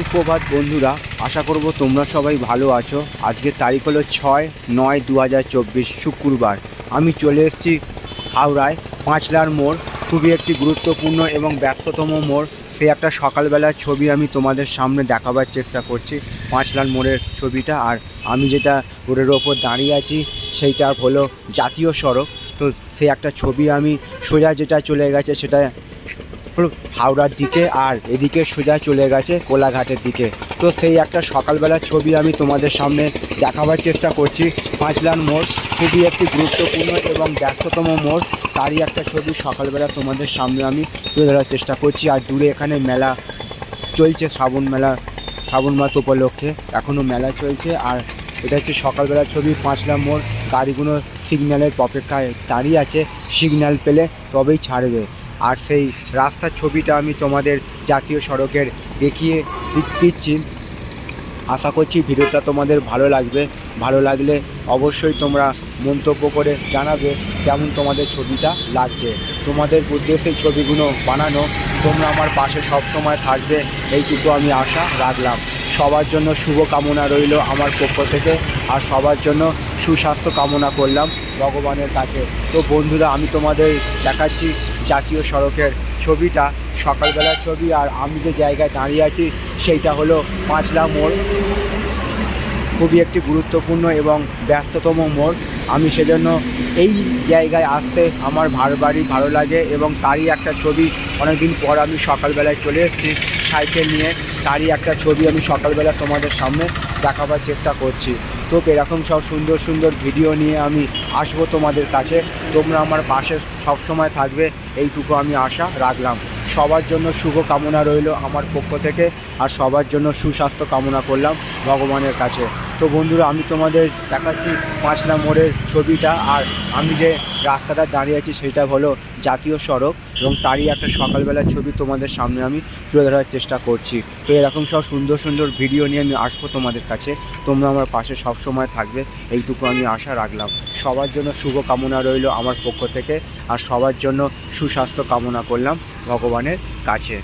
সুপ্রভাত বন্ধুরা, আশা করব তোমরা সবাই ভালো আছো। আজকের তারিখ হলো ছয় নয় দু শুক্রবার। আমি চলে এসেছি হাওড়ায়, পাঁচলার মোড়। খুবই একটি গুরুত্বপূর্ণ এবং ব্যস্ততম মোড়। সেই একটা সকালবেলার ছবি আমি তোমাদের সামনে দেখাবার চেষ্টা করছি, পাঁচলার মোড়ের ছবিটা। আর আমি যেটা রোডের ওপর দাঁড়িয়ে আছি, সেইটা হলো জাতীয় সড়ক। তো সেই একটা ছবি আমি সোজা যেটা চলে গেছে, সেটা হাওড়ার দিকে আর এদিকে সোজা চলে গেছে কোলাঘাটের দিকে। তো সেই একটা সকালবেলার ছবি আমি তোমাদের সামনে দেখাবার চেষ্টা করছি। পাঁচলান মোড় খুবই একটি গুরুত্বপূর্ণ এবং ব্যস্ততম মোড়। তারই একটা ছবি সকালবেলা তোমাদের সামনে আমি তুলে ধরার চেষ্টা করছি। আর দূরে এখানে মেলা চলছে, শ্রাবণ মেলা, শ্রাবণ মাস উপলক্ষে। এখনও মেলা চলছে আর এটা হচ্ছে সকালবেলার ছবি পাঁচলা মোড়। গাড়িগুলো সিগন্যালের অপেক্ষায় দাঁড়িয়ে আছে। সিগন্যাল পেলে তবেই ছাড়বে। আর সেই রাস্তার ছবিটা আমি তোমাদের জাতীয় সড়কের দেখিয়ে দিচ্ছি। আশা করছি ভিডিওটা তোমাদের ভালো লাগবে। ভালো লাগলে অবশ্যই তোমরা মন্তব্য করে জানাবে কেমন তোমাদের ছবিটা লাগছে। তোমাদের উদ্দেশ্যে ছবিগুলো বানানো, তোমরা আমার পাশে সব সময় থাকবে, এইটুকু আমি আশা রাখলাম। সবার জন্য শুভ কামনা রইল আমার পক্ষ থেকে, আর সবার জন্য সুস্বাস্থ্য কামনা করলাম ভগবানের কাছে। তো বন্ধুরা, আমি তোমাদের দেখাচ্ছি জাতীয় সড়কের ছবিটা, সকালবেলার ছবি আর আমি যে জায়গায় দাঁড়িয়ে আছি সেইটা হলো পাঁচলা মোড়। খুবই একটি গুরুত্বপূর্ণ এবং ব্যস্ততম মোড়। আমি সেজন্য এই জায়গায় আসতে আমার বাড়ি ভালো লাগে এবং তারই একটা ছবি অনেকদিন পর আমি সকালবেলায় চলে এসেছি সাইকেল নিয়ে। তারই একটা ছবি আমি সকালবেলা তোমাদের সামনে দেখাবার চেষ্টা করছি। তো এরকম সব সুন্দর সুন্দর ভিডিও নিয়ে আমি আসব তোমাদের কাছে। তোমরা আমার পাশে সবসময় থাকবে, এইটুকু আমি আশা রাখলাম। সবার জন্য শুভ কামনা রইল আমার পক্ষ থেকে, আর সবার জন্য সুস্বাস্থ্য কামনা করলাম ভগবানের কাছে। তো বন্ধুরা, আমি তোমাদের দেখাচ্ছি পাঁচলা মোড়ের ছবিটা আর আমি যে রাস্তাটা দাঁড়িয়ে আছি সেটা হলো জাতীয় সড়ক এবং তারই একটা সকালবেলার ছবি তোমাদের সামনে আমি তুলে ধরার চেষ্টা করছি। তো এরকম সব সুন্দর সুন্দর ভিডিও নিয়ে আমি আসব তোমাদের কাছে। তোমরা আমার পাশে সব সময় থাকবে, এইটুকু আমি আশা রাখলাম। সবার জন্য শুভ কামনা রইল আমার পক্ষ থেকে আর সবার জন্য সুস্বাস্থ্য কামনা করলাম ভগবানের কাছে।